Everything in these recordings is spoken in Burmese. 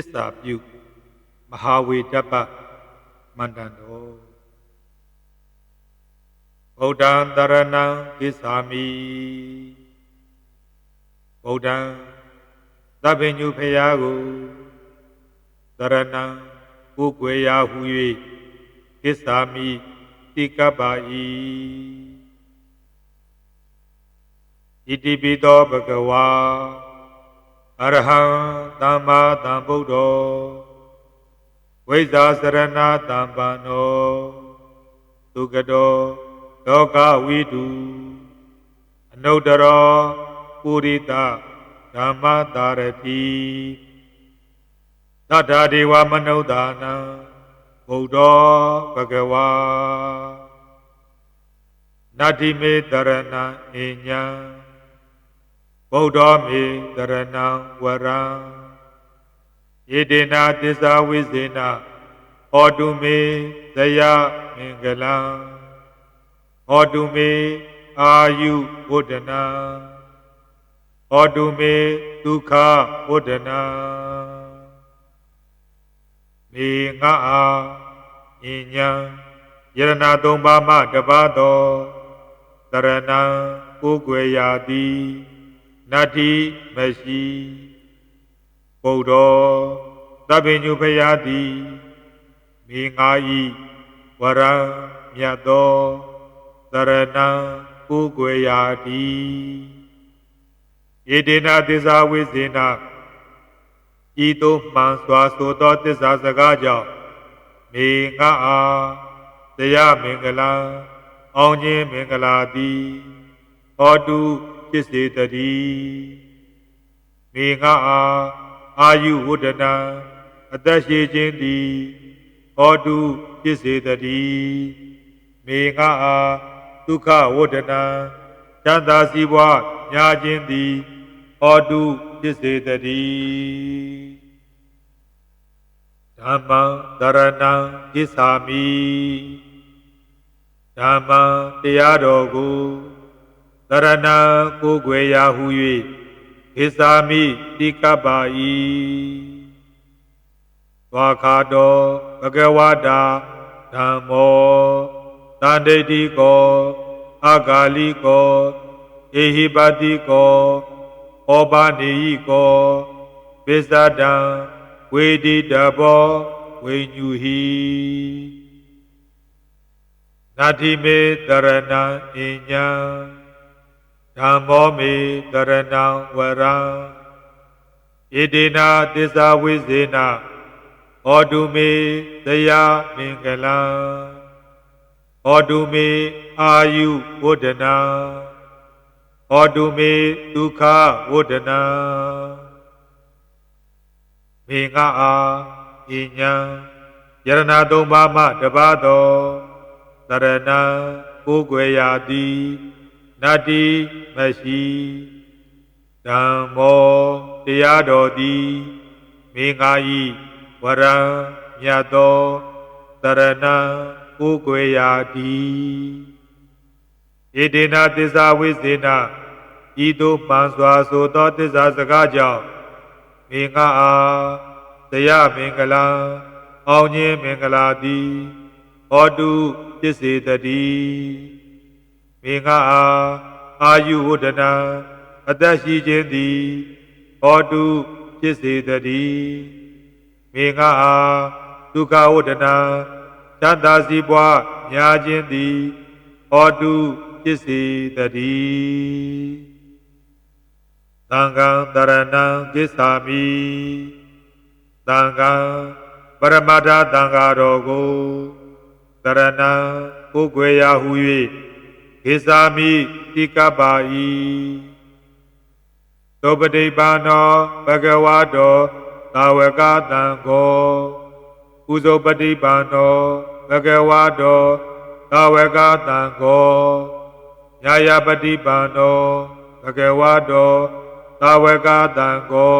စ္စာပြုမဟာဝေတပ္ပမန္တန်တော်ဗုဒ္ဓံတရဏံကိစ္ဆာမိဗုဒ္ဓံသဗ္ဗညုဖရာကိုတရဏံကိုယ်ွယ်ရာဟု၍ကိစ္ဆာမိတိကပ္ပါဤဣတိပိသောဘဂဝါ အရဟံသမ္မာသမ္ဗုဒ္ဓောဝိဇ္ဇာစရဏတမ္ပန္နောသုကတောလောကဝိတုအနုတ္တရောပုရိသဓမ္မတာရတိသတ္တဒေဝမနုဿာနံဗုဒ္ဓောဘဂဝါနတ္တိမေတရဏံအညံ ဗုဒ္ဓောမေတရဏံဝရံယေတေနာသစ္စာဝိဇေနဟောတုမေဇယမင်္ဂလံဟောတုမေအာယုဝဒနာဟောတုမေဒုက္ခဝဒနာမေငါအားဉ္ညာယရနာသုံးပါးမှတပါသောတရဏံကိုယ်ွယ်ရာသည် နတ္တိမရှိပုဒ္ဓောသဗ္ဗညုဖယာတိမိငါဤဝရံမြတ်သောသရဏံကိုယ်ွယ်ရာတိဣတိနာသစ္စာဝိဇေနဤသို့မှန်စွာဆိုသောသစ္စာစကားကြောင့်မိငါအားတရားမင်္ဂလာအောင်ခြင်းမင်္ဂလာသည်ဟောတု ဖြစ်စေတည်းမိငါအားအာယုဝဒနာအသက်ရှိခြင်းသည်ဟောတုဖြစ်စေတည်းမိငါအားဒုက္ခဝဒနာချမ်းသာစီးပွားများခြင်းသည်ဟောတုဖြစ်စေတည်းဓမ္မံတရဏံကိစ္ဆာမိဓမ္မံတရားတော်ကို တရဏံကိုယ်ွယ်ရာဟု၍ကိစ္ဆာမိတိကပ္ပါဤသွားခါတော်ဘဂဝတာဓမ္မောတန္တိတိကောအာဂါလိကောဧဟိပတိကောဩဘာနေယိကောပိစ္ဆဒံဝေဒီတဘောဝိညူဟိနာတိမေတရဏံအညံ ဓမ္မောမေတရဏံဝရံဣတိနာသစ္စာဝိဇေနဟောတုမေသယမင်္ဂလံဟောတုမေအာယုဝဒနာဟောတုမေဒုက္ခဝဒနာမေငါအားဣညာယရဏသုံးပါးမှတပါသောတရဏံကိုယ်ွယ်ရာသည် နတ္တိမရှိဓမ္မောတရားတော်သည်မေငါဤဝရံမြတ်သောတရဏံကိုယ်ွယ်ရာသည်ဣတေနသစ္စာဝိစေနဤသို့မှန်စွာဆိုသောသစ္စာစကားကြောင့်မေငါအားတရားမင်္ဂလာအောင်ခြင်းမင်္ဂလာသည်ဟောတုဖြစ်စေတည်း မေငါအားအာယုဝဒနာအသက်ရှိခြင်းသည်ဟောတုဖြစ်စေတည်းမေငါအားဒုက္ခဝဒနာသတ္တာစီပွားညာခြင်းသည်ဟောတုဖြစ်စေတည်းသံဃံတရဏံကိစ္ဆာမိသံဃံပရမတ္ထသံဃာတော်ကိုတရဏံကိုယ်ွယ်ရာဟု၍ ကိစ္ဆာမိတိကပ္ပါဤသောပတိပါနောဘဂဝါတောသာဝကတံကိုဥဇောပတိပါနောဘဂဝါတောသာဝကတံကိုညာယပတိပါနောဘဂဝါတောသာဝကတံကို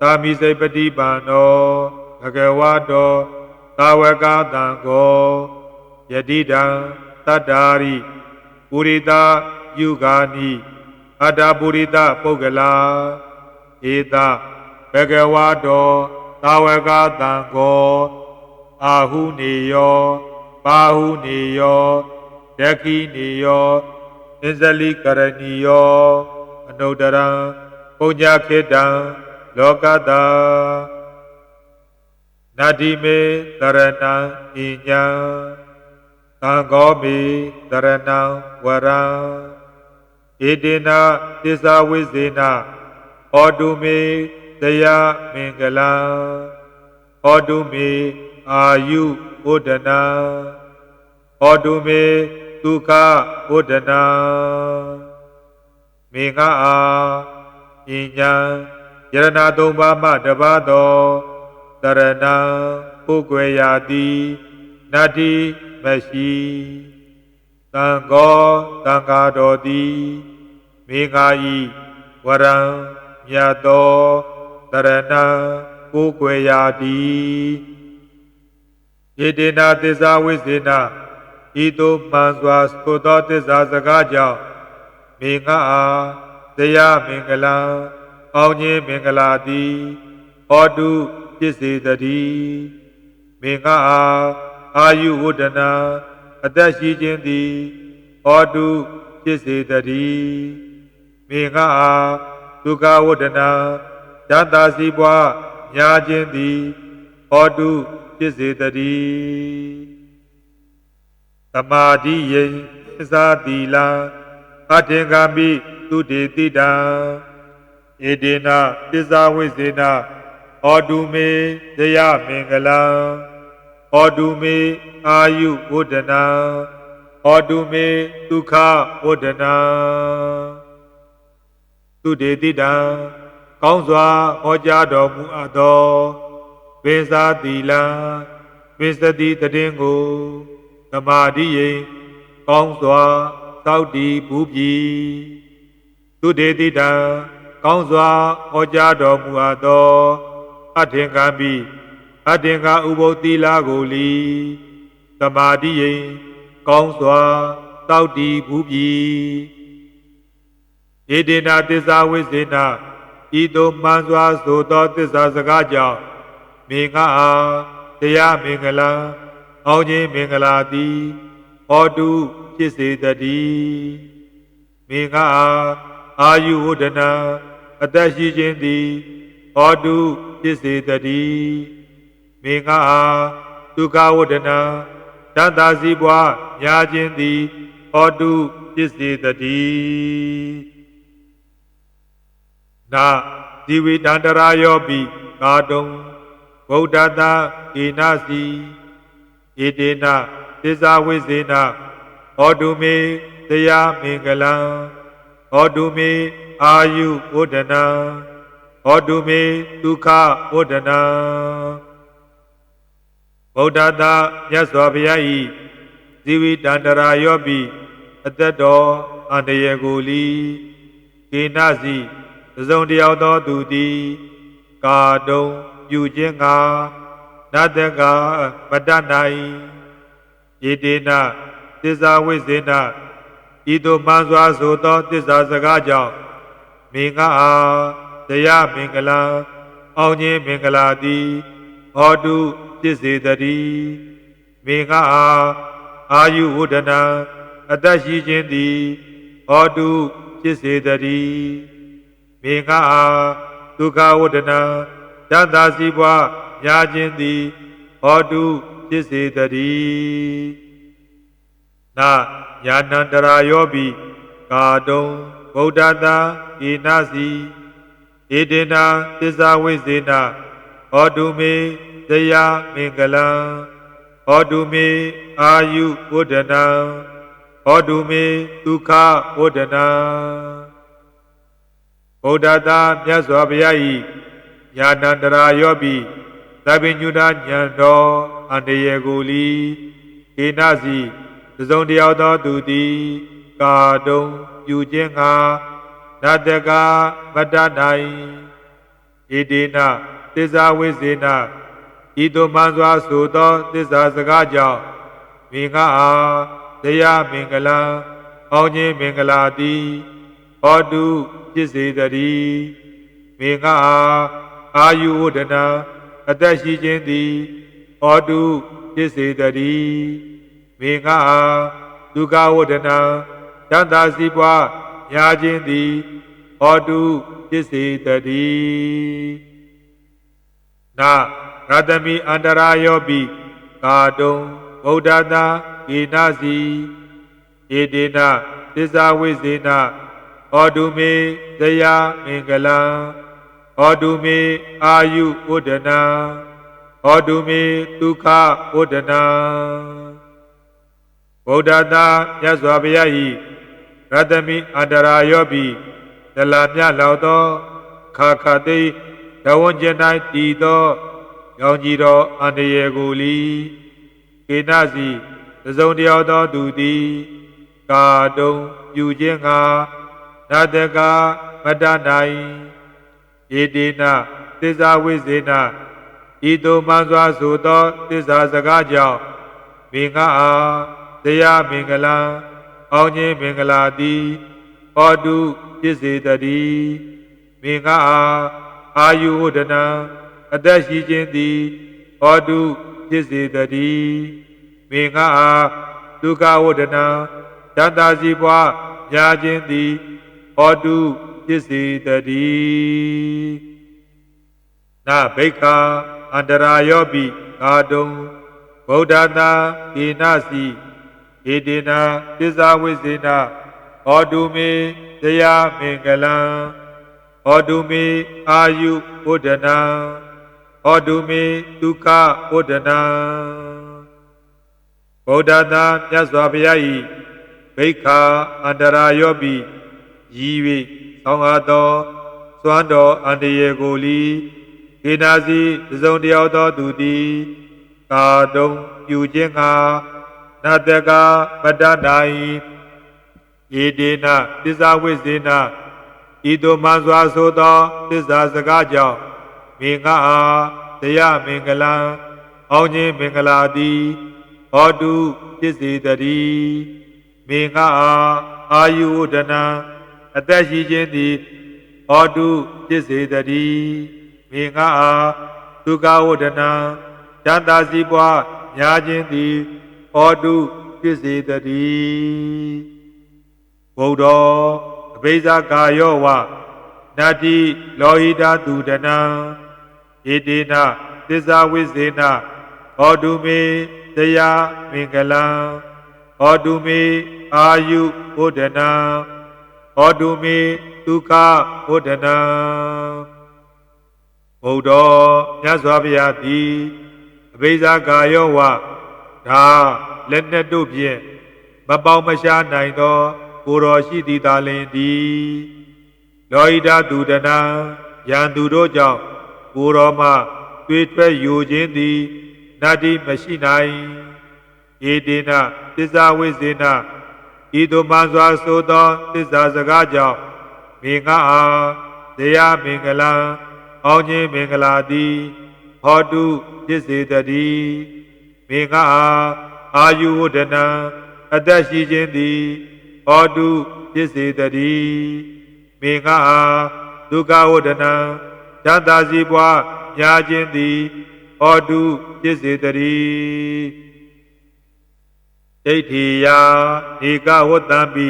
သာမိစိပတိပါနောဘဂဝါတောသာဝကတံကိုယတိတံတတ္တာရိ ပုရိတာယုဂာနိအတ္တပုရိတပုဂ္ဂလာဧတဘဂဝါတောသာဝကတံကောအာဟုနေယောပါဟုနေယောဒက္ခိနေယောအစ္စလိကရဏီယောအနုတ္တရံပုညခေတံလောကတာနတ္တိမေတရဏံဣညာ သံဃောမိတရဏံဝရံဣတိနာသစ္စာဝိဇေနဩတုမေတယမင်္ဂလံဩတုမေအာယုဘုဒ္ဓနာဩတုမေဒုက္ခဘုဒ္ဓနာမေငါအားပညာယရဏသုံးပါးမှတပါသောတရဏံပုဂ္ဂဝေယာတိနတ္တိ မရှိသံဃောသံဃာတော်သည်မေဃာဤဝရံမြတ်သောတရဏံပုဂ္ဂဝေယာတိဣတိနာသစ္စာဝိစေနဤသို့မှန်စွာသို့သောသစ္စာစကားကြောင့်မေငါအားတရားမင်္ဂလာအောင်ခြင်းမင်္ဂလာသည်ဟောတုဖြစ်စေတည်းမေငါ အားအာယုဝဒနာအသက်ရှိခြင်းသည်ဟောတုဖြစ်စေတည်းမေငါအားဒုက္ခဝဒနာဇာတာစီပွားညာခြင်းသည်ဟောတုဖြစ်စေတည်းသမာဓိယိသစ္စာတိလာအထင်္ဂမိသူတေတိတံဧတေနသစ္စာဝိစေနဩတုမေတရားမင်္ဂလံ ဩတုမေအာယုဝဒနာဩတုမေဒုက္ခဝဒနာသူတေတိတံကောင်းစွာဟောကြားတော်မူအပ်သောဝိဇာတိလံဝိသတိတည်င်းကိုသမာဓိယိကောင်းစွာသောက်တည်ဘူးပြီသူတေတိတံကောင်းစွာဟောကြားတော်မူအပ်သောအထင်ကံပိ အထင်ကဥပုသ္တိလာကိုလီသမာဓိယိကောင်းစွာသောက်တည်ဘူးပြီဧတေနာသစ္စာဝိစေနာဤသို့မှန်စွာဆိုသောသစ္စာစကားကြောင့်မေငါအားတရားမင်္ဂလာအောင်ခြင်းမင်္ဂလာသည်ဟောတုဖြစ်စေတည်းမေငါအားအာယုဝဒနာအသက်ရှိခြင်းသည်ဟောတုဖြစ်စေတည်း မေငါအားဒုက္ခဝဒနာတတ္တစီပွားညာခြင်းသည်ဟောတုဖြစ်စေတည်းနာဒီဝိတန္တရာယောပိကာတုံဗုဒ္ဓတာဧနစီဧတေနသစ္စာဝိဇေနဟောတုမေတရားမင်္ဂလံဟောတုမေအာယုဝဒနာဟောတုမေဒုက္ခဝဒနာ ဗုဒ္ဓတာမြတ်စွာဘုရားဤဇီဝိတန္တရာယောပိအသက်တော်အန္တရာယ်ကိုလီကေနစီတစုံတယောက်သောသူသည်ကာတုံပြုခြင်းငါနတ္တကမတတ်နိုင်ယေတေနသစ္စာဝိဇေနဤသို့မှန်စွာဆိုသောသစ္စာစကားကြောင့်မင်္ဂအားတရားမင်္ဂလာအောင်ခြင်းမင်္ဂလာသည်ဟောတု ဖြစ်စေတည်းမင်္ဂအားအာယုဝဒနာအသက်ရှိခြင်းသည်ဟောတုဖြစ်စေတည်းမေဃအားဒုက္ခဝဒနာတတ္တာစီပွားညာခြင်းသည်ဟောတုဖြစ်စေတည်းနာညာနန္တရာယောပိကာတုံဗုဒ္ဓတာဧနစီဧတေနာသစ္စာဝိဇေနဟောတုမေ တရားမင်္ဂလံဟောတုမေအာယုဝဒနာဟောတုမေဒုက္ခဝဒနာဗုဒ္ဓတာမြတ်စွာဘုရား၏ညာဏန္တရာယောပိသဗ္ဗညုတဉာဏ်တော်အန္တရေကိုလီဧနစီသစုံတယောက်သောသူသည်ကာတုံပြုခြင်းငါနတကမတနိုင်ဣတိနသစ္စာဝိစေန ဤသို့မှန်စွာဆိုသောသစ္စာစကားကြောင့်မိငါအားတရားမင်္ဂလာအောင်ခြင်းမင်္ဂလာသည်ဟောတုဖြစ်စေတည်းမိငါအားအာယုဝဒနာအသက်ရှိခြင်းသည်ဩတုဖြစ်စေတည်းမေငါအားဒုက္ခဝဒနာတတ္တာစီပွားညာခြင်းသည်ဩတုဖြစ်စေတည်းနာ ရတမိအန္တရာယောပိကာတုံဗုဒ္ဓတာေနစီဧတေနသစ္စာဝိဇေနဩတုမေဇယမင်္ဂလံဩတုမေအာယုဥဒနာဩတုမေဒုက္ခဥဒနာဗုဒ္ဓတာမြတ်စွာဘုရား၏ရတမိအန္တရာယောပိတလာမြလောက်သောခါခတိတဝဉ္ဇ၌တည်သော ရောင်ကြီးတော်အန္တရာယ်ကိုလီကေနစီတစုံတယောက်သောသူသည်ကာတုံပြုခြင်းငါနတကမတနိုင်ဧတေနသစ္စာဝိဇေနဤသို့မှန်စွာဆိုသောသစ္စာစကားကြောင့်မိငါအားတရားမင်္ဂလာအောင်ခြင်းမင်္ဂလာသည်ဩတုဖြစ်စေတည်းမိငါအားအာယုဝဒနာ အသက်ရှိခြင်းသည်ဩတုဖြစ်စေတည်းမိငါအားဒုက္ခဝဒနာတတ္တာစီပွားညာခြင်းသည်ဩတုဖြစ်စေတည်းနဘိက္ခာအန္တရာယောပိကာတုံဗုဒ္ဓတာေနစီဧတေနာသစ္စာဝိစေနဩတုမေတရားမင်္ဂလံဩတုမေအာယုဘုဒ္ဓနာ ဩတုမေဒုက္ခဘုဒ္ဓနာဗုဒ္ဓတာမြတ်စွာဘုရား၏ဘိက္ခာအန္တရာယောပိရည်၍ဆောင်းအားသောစွမ်းတော်အန္တရာယ်ကိုလီဒေနာစီတစုံတယောက်သောသူသည်ကာတုံပြုခြင်းငါနတကပတ္တနိုင်ဧဒေနသစ္စာဝိဇေနဤသို့မှန်စွာဆိုသောသစ္စာစကားကြောင့် မေငါအားတရားမင်္ဂလံအောင်ခြင်းမင်္ဂလာသည်ဟောတုဖြစ်စေတည်းမေငါအားအာယုဝဒနာအသက်ရှိခြင်းသည်ဟောတုဖြစ်စေတည်းမေငါအားဒုက္ခဝဒနာတန်တာစီပွားညာခြင်းသည်ဟောတုဖြစ်စေတည်းဘုဒ္ဓအဘိဇာကာယောဝနတ္တိလောဟိတာသူတနံ ဧတေနသစ္စာဝိဇေနဟောတုမေတရားမင်္ဂလံဟောတုမေအာယုဘုဒ္ဓနာဟောတုမေဒုက္ခဘုဒ္ဓနာဘုဒ္ဓမြတ်စွာဘုရားသည်အဘိဇာကာယောဝဒါလက်နဲ့တို့ဖြင့်မပေါမရှားနိုင်သော ကိုယ်တော်ရှိသည်သာလင်သည်လောဟိတသူတနာယံသူတို့ကြောင့် ကိုယ်တော်မှတွေ့ထွက်ယူခြင်းသည်နတ္တိမရှိနိုင်ဧတေနသစ္စာဝိဇေနဤသို့မှစွာဆိုသောသစ္စာစကားကြောင့်မေငါအားတရားမင်္ဂလာအောင်ခြင်းမင်္ဂလာသည်ဟောတုဖြစ်စေတည်းမေငါအားအာယုဝဒနာအသက်ရှိခြင်းသည်ဟောတုဖြစ်စေတည်းမေငါအားဒုက္ခဝဒနာ သတ္တာစီပွားညာခြင်းသည်ဟောတုဖြစ်စေတည်းဒိဋ္ဌိယဧကဝတ္တံပိ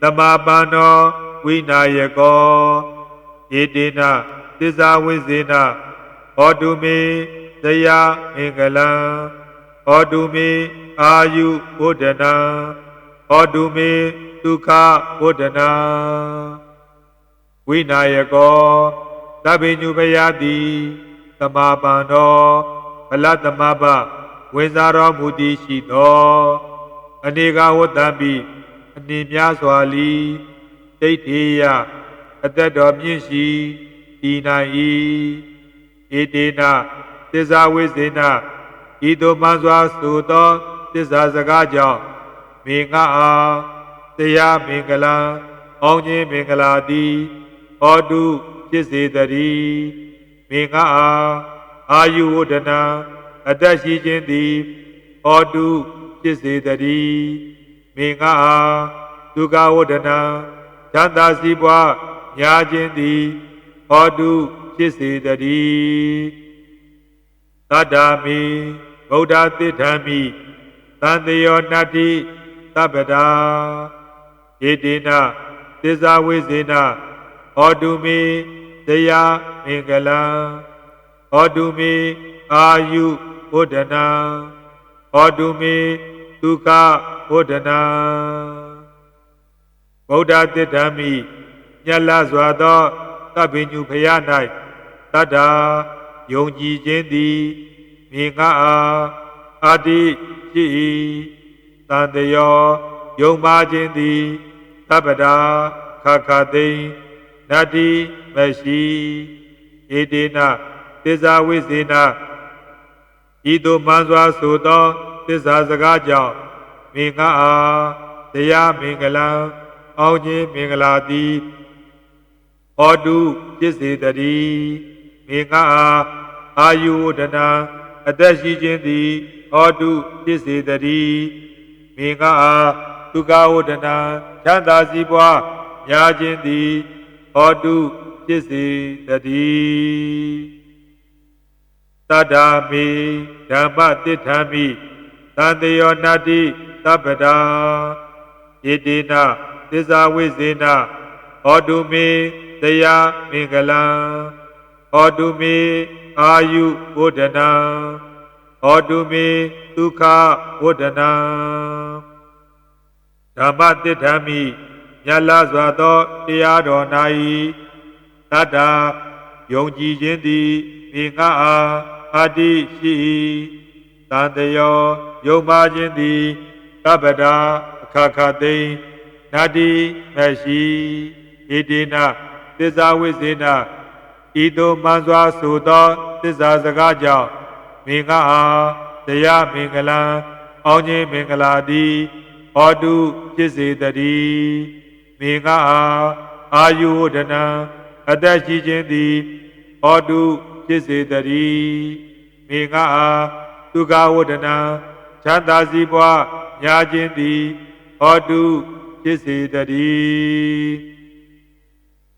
သမာပန္နောဝိနာယကောဧတေနသစ္စာဝိဇေနဟောတုမေတရားမင်္ဂလံဟောတုမေအာယုဘုဒ္ဓနာဟောတုမေဒုက္ခဘုဒ္ဓနာဝိနာယကော သဗ္ဗညုပယတိသမာပန္နောဗလသမဘဝင်စားတော်မူသည်ရှိသောအနေကဝတ္တပိအနေများစွာလီဒိဋ္ဌိယအသက်တော်မြင့်ရှိတည်နိုင်၏ဧတေနသစ္စာဝိဇေနဤသို့မှန်စွာဆိုသောသစ္စာစကားကြောင့်မေငါအားတရားမင်္ဂလာ အောင်ခြင်းမင်္ဂလာသည်ဟောတု ဖြစ်စေတည်းမေငါအားအာယုဝဒနာအတ္တရှိခြင်းသည်ဟောတုဖြစ်စေတည်းမေငါအားဒုက္ခဝဒနာသတ္တာစီပွားညာခြင်းသည်ဟောတုဖြစ်စေတည်းသတ္တာမိဗုဒ္ဓသစ္ဌာမိသံတယောနတ္တိသဗ္ဗတာဣတိနသစ္စာဝိဇေနဟောတုမိ တရားမင်္ဂလံဟောတုမိအာယုဘုဒ္ဓနာဟောတုမိဒုက္ခဘုဒ္ဓနာဗုဒ္ဓသစ္ဌာမိမြတ်လစွာသောသဗ္ဗညုဖယ၌တတ္တာယုံကြည်ခြင်းသည်မြေငါအားအာတိရှိ၏တန်တယောယုံပါခြင်းသည်သဗ္ဗတာခခသိင် နတ္တိမရှိဧတေနသစ္စာဝိစေနဤသို့မှန်စွာဆိုသောသစ္စာစကားကြောင့်မြေငါအားတရားမင်္ဂလံအောင်ခြင်းမင်္ဂလာသည်ဟောတုဖြစ်စေတည်းမေငါအားအာယုဝဒနာအသက်ရှိခြင်းသည်ဟောတုဖြစ်စေတည်းမေငါအားဒုက္ခဝဒနာချမ်းသာစီးပွားများခြင်းသည် ဟောတုဖြစ်စေတည်းတတ္တာမေဓမ္မတိဋ္ဌာမိသံတယောနတ္တိသဗ္ဗတာဣတိနသစ္စာဝိဇေနဟောတုမေတရားမင်္ဂလံဟောတုမေအာယုဝဒနာဟောတုမေဒုက္ခဝဒနာဓမ္မတိဋ္ဌာမိ မြတ်လာစွာသောတရားတော်၌တတ္တာယုံကြည်ခြင်းသည်မိငါအားအတ္တိရှိ၏တန်တယောယုံပါခြင်းသည်ကပ္ပတာအခါခသိင်နတ္တိမရှိဣတိနသစ္စာဝိဇေနဤသို့မှန်စွာဆိုသောသစ္စာစကားကြောင့်မိငါအားတရားမင်္ဂလံအောင်ခြင်းမင်္ဂလာသည်ဟောတုဖြစ်စေတည်း မိငါအားအာယုဝဒနာအသက်ရှိခြင်းသည်ဟောတုဖြစ်စေတည်းမိငါအားဒုက္ခဝဒနာချမ်းသာစီးပွားညာခြင်းသည်ဟောတုဖြစ်စေတည်း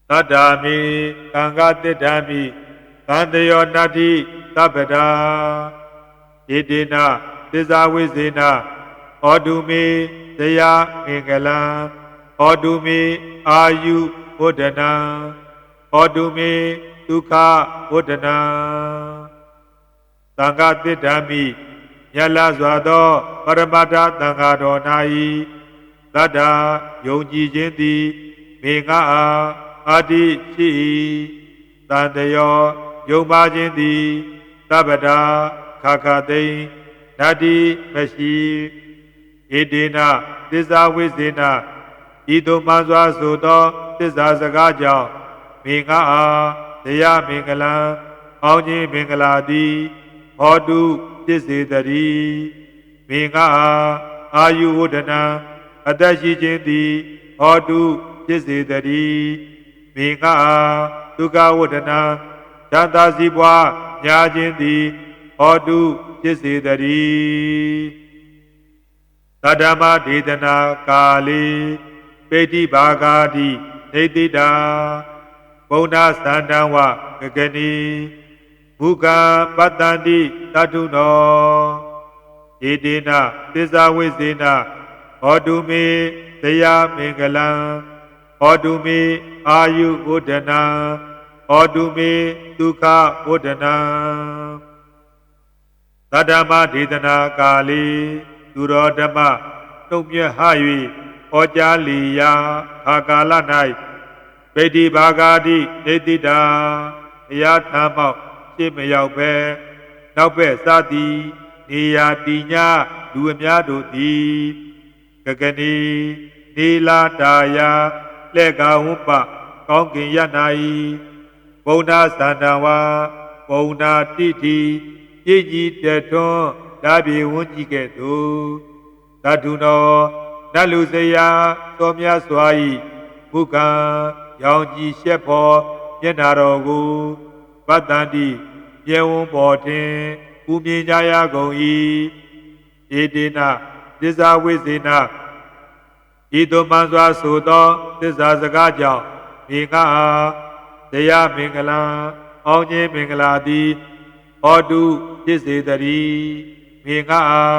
တတ္တာမိသံဃတိဋ္ဌာမိသံတယောနတ္တိသဗ္ဗတာဣတိနသစ္စာဝိဇေနဟောတုမေတရားမင်္ဂလံ ဟောတုမေအာယုဘုဒ္ဓနာဟောတုမေဒုက္ခဘုဒ္ဓနာသံဃတိဋ္ဌာမိမြတ်လာစွာသောပရမတ္ထသံဃာတော်၌တတ္တာယုံကြည်ခြင်းသည်မေငါအားအာတိရှိ၏တန်တယောယုံပါခြင်းသည်သဗ္ဗတာခါခသိင်နတ္တိမရှိဣတိနသစ္စာဝိဇေန ဤသို့မှစွာဆိုသောသစ္စာစကားကြောင့်မေငါအားတရားမင်္ဂလံအောင်ခြင်းမင်္ဂလာသည်ဟောတုဖြစ်စေတည်းမေငါအားအာယုဝဒနာအသက်ရှိခြင်းသည်ဟောတုဖြစ်စေတည်းမိငါအားဒုက္ခဝဒနာဓာတာစီပွားညာခြင်းသည်ဟောတုဖြစ်စေတည်းသတ္တမဒေသနာကာလေ ပေတိဘာဂာတိနေတိတာဘုံနာသန္တံဝဂဂနီဘုကပတ္တန္တိတတုနောဣတိနသစ္စာဝိဇေနဟောတုမေတရားမင်္ဂလံဟောတုမေအာယုဝဒနာဟောတုမေဒုက္ခဝဒနာသတ္တမဒေသနာကာလီသူတော်ဓမ္မနှုတ်မြဟ၍ ဟောကြားလီယာခါကာလ၌ဗေတိဘာဂာတိနေတိတာတရားထမ်းပေါက်ရှင်းမရောက်ပဲနောက်ဘက်စသည်နေရာတည်ညာလူအများတို့သည်ကကနီနေလာတာယာလက်ကာဝပကောင်းကင်ရနာဤဘုံနာသန္တဝါဘုံနာတိတိပြည့်ကြီးတထွန်းဓာပြေဝန်းကြီးကဲ့သို့သတ္ထုနော နတ်လူစရာသောမြတ်စွာဤမုကံရောင်ကြီးရှက်ဖို့မျက်နာတော်ကိုပတ္တန္တိပြေဝန်းပေါ်ထင်ဥမြင်ကြရကုန်၏ဧတေနသစ္စာဝိဇေနဤသို့မှန်စွာဆိုသောသစ္စာစကားကြောင့်မိငါတရားမင်္ဂလာအောင်ခြင်းမင်္ဂလာသည်ဟောတုဖြစ်စေတည်းမေငါအား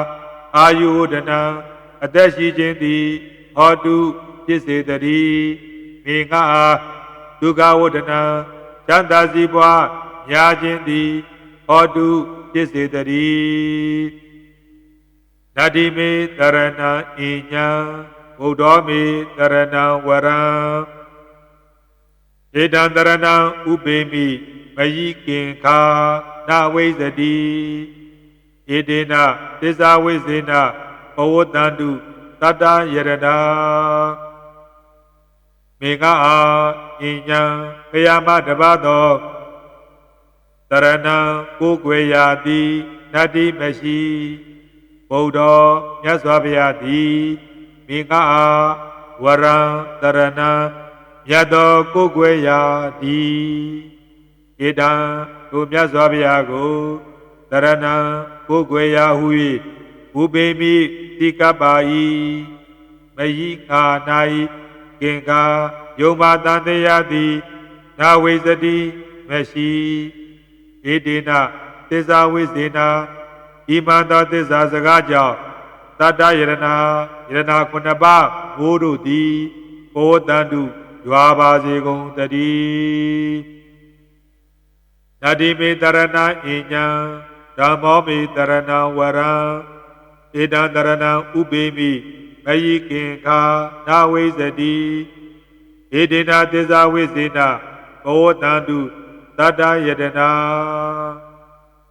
အာယုဝဒနာ အသက်ရှိခြင်းသည်ဟောတုဖြစ်စေတည်းမေငါအားဒုက္ခဝဒနာချမ်းသာစီပွားညာခြင်းသည်ဟောတုဖြစ်စေတည်းနတ္တိမေတရဏံဣညာဘုဒ္ဓောမေတရဏံဝရံဧတံတရဏံဥပေမိမယိကင်္ခာနာဝိဇ္ဇတိဧတေနသစ္စာဝိဇေန ဘဝတန္တုတတ္တယရဏမေဃအာဣညာခယမတပသောတရဏံကိုယ်ွယ်ရာတိနတ္တိမရှိဗုဒ္ဓောမြတ်စွာဘုရားသည်မေဃအာဝရံတရဏံမြတ်သောကိုယ်ွယ်ရာတိဧတံတို့မြတ်စွာဘုရားကိုတရဏံကိုယ်ွယ်ရာဟု၍ ဥပေမိတိကပ္ပါဤမယိခာနာဤကင်္ကာယုံမာတန်တရားသည်နာဝိဇတိမရှိဧတေနသစ္စာဝိဇေနာဣမန္တောသစ္စာစကားကြောင့်တတ္တယရဏယရဏခုနှစ်ပါးဘိုးတို့သည်ဘောတန္တုရွာပါစေကုန်တည်းနတ္တိမေတရဏဣညာဓမ္မောမေတရဏဝရံ ဧတံတရဏဥပေမိမယိကင်္ခာနာဝိဇတိဧတေနာသစ္စာဝိစေနဘောတန္တုတတ္တယတနာ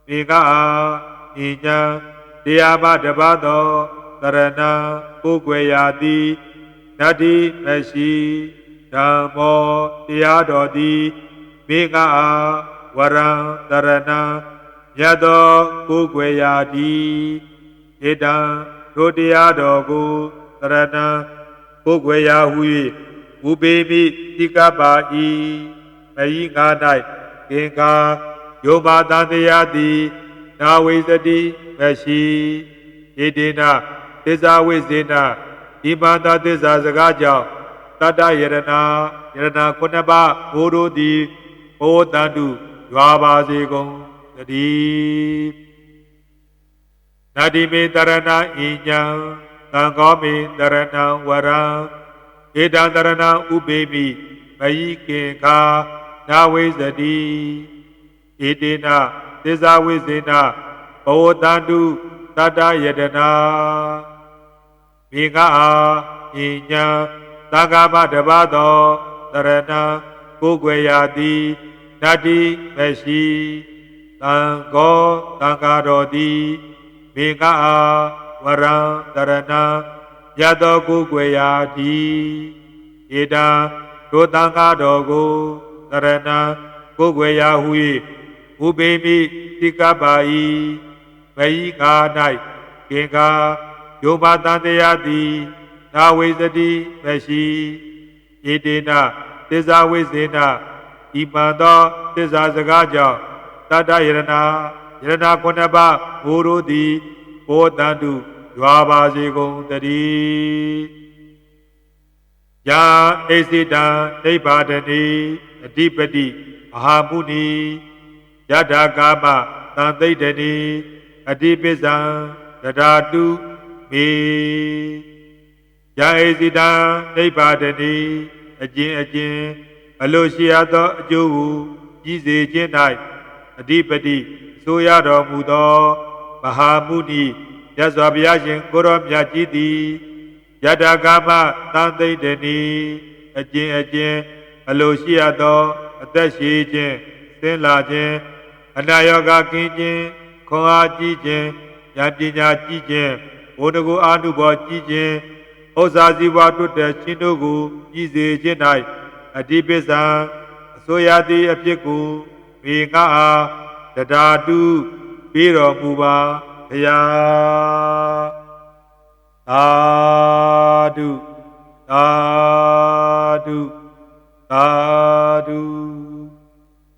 မေဃအာဣညာတရားပါတပါသောတရဏပုဂ္ဂွေယာတိနတ္တိမရှိဓမ္မောတရားတော်သည်မေဃအာဝရံတရဏမြတ်သောပုဂ္ဂွေယာတိ ဧတံတို့တရားတော်ကိုတရဏပုဂ္ဂွေယာဟု၍ဥပေမိတိကပ္ပါဤမယိငါ၌ကင်္ကာယောဘာတတရားသည်နာဝိသတိမရှိဣတိနသစ္စာဝိဇေနဒီပါတသစ္စာစကားကြောင့်တတ္တယရဏယရဏခုနှစ်ပါးဘိုးတို့သည်ဘောတန္တုရွာပါစေကုန်တည်း နတ္တိမေတရဏဣညာသံဃောမေတရဏဝရံဧတံတရဏဥပေမိမယိကေခာနာဝိဇတိဣတိနသစ္စာဝိဇေနဘောတန္တုတတ္တယတနာမိဃအာဣညာသဂဗတပါသောတရဏကိုယ်ွယ်ရာတိနတ္တိမရှိတံကောတံဃာတော်သည် မိဃအာဝရံတရဏယတောကိုယ်ွယ်ရာတိဧတံတို့တံဃာတော်ကိုတရဏကိုယ်ွယ်ရာဟု၍ဥပေမိတိကပ္ပါဤမယိကာ၌ကင်္ကာယောဘတန်တရားသည်နာဝိသတိမရှိဣတေနသစ္စာဝိစေနဤပန်သောသစ္စာစကားကြောင့်တတ္တယရဏ ယရဏခုနှစ်ပါးဘိုးတို့သည်ဘောတန္တုရွာပါစေကုန်တည်းယာအိစိတံနိဗ္ဗာဒတိအဓိပတိမဟာမုနီယထာကာမသံသိတ္တတိအဓိပစ္ဆံတရာတုမေယာဧစိတံနိဗ္ဗာဒတိအကျဉ်အကျဉ်အလိုရှိရသောအကျိုးကိုကြီးစေခြင်း၌ အဓိပတိဆိုရတော်မူသောမဟာမုနိရသော်ဘုရားရှင်ကိုရောမြတ်ကြီးသည်ယထာကာမသံသိတ္တတိအကျဉ်အကျဉ်အလိုရှိရသောအသက်ရှိခြင်းသင်လာခြင်းအနာယောဂကင်းခြင်းခွန်အားကြီးခြင်းဉာဏ်ပညာကြီးခြင်းဘုဒ္ဓဂုအာနုဘောကြီးခြင်းဥစ္စာစည်းဝါတွတ်တဲ့ခြင်းတို့ကိုကြီးစေခြင်း၌အတိပစ္ဆံအစိုးရသည့်အဖြစ်ကို မေငါအားတဓာတုပြီးတော်မူပါဘုရားသာဓုသာဓု